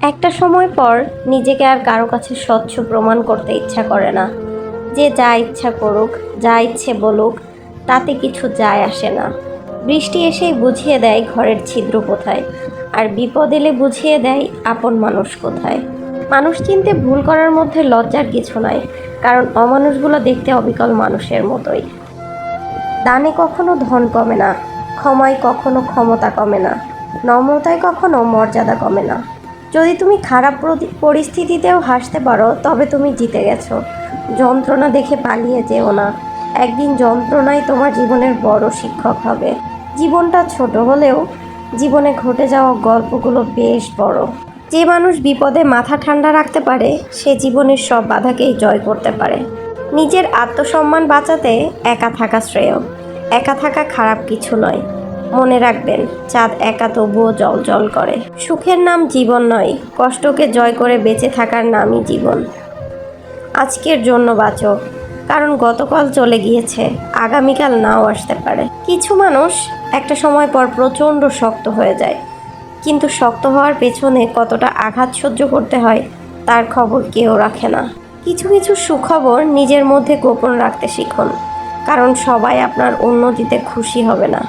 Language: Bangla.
একটা সময় পর নিজেকে আর কারও কাছে স্বচ্ছ প্রমাণ করতে ইচ্ছা করে না। যে যা ইচ্ছা করুক, যা ইচ্ছে বলুক, তাতে কিছু যায় আসে না। বৃষ্টি এসেই বুঝিয়ে দেয় ঘরের ছিদ্র কোথায়, আর বিপদ এলে বুঝিয়ে দেয় আপন মানুষ কোথায়। মানুষ চিনতে ভুল করার মধ্যে লজ্জার কিছু নাই, কারণ অমানুষগুলো দেখতে অবিকল মানুষের মতোই। দানে কখনো ধন কমে না, ক্ষমায় কখনো ক্ষমতা কমে না, নম্রতায় কখনো মর্যাদা কমে না। যদি তুমি খারাপ পরিস্থিতিতেও হাসতে পারো, তবে তুমি জিতে গেছো। যন্ত্রণা দেখে পালিয়ে যেও না। একদিন যন্ত্রণাই তোমার জীবনের বড় শিক্ষক হবে। জীবনটা ছোট হলেও জীবনে ঘটে যাওয়া গল্পগুলো বেশ বড়। যে মানুষ বিপদে মাথা ঠান্ডা রাখতে পারে, সে জীবনের সব বাধাকেই জয় করতে পারে। নিজের আত্মসম্মান বাঁচাতে একা থাকা শ্রেয়। একা থাকা খারাপ কিছু নয়। মনে রাখবেন, চাঁদ একা তবুও জল জল করে। সুখের নাম জীবন নয়, কষ্টকে জয় করে বেঁচে থাকার নামই জীবন। আজকের জন্য বাঁচো, কারণ গতকাল চলে গিয়েছে, আগামীকাল নাও আসতে পারে। কিছু মানুষ একটা সময় পর প্রচণ্ড শক্ত হয়ে যায়, কিন্তু শক্ত হওয়ার পেছনে কতটা আঘাত সহ্য করতে হয়, তার খবর কেউ রাখে না। কিছু কিছু সুখবর নিজের মধ্যে গোপন রাখতে শিখুন, কারণ সবাই আপনার উন্নতিতে খুশি হবে না।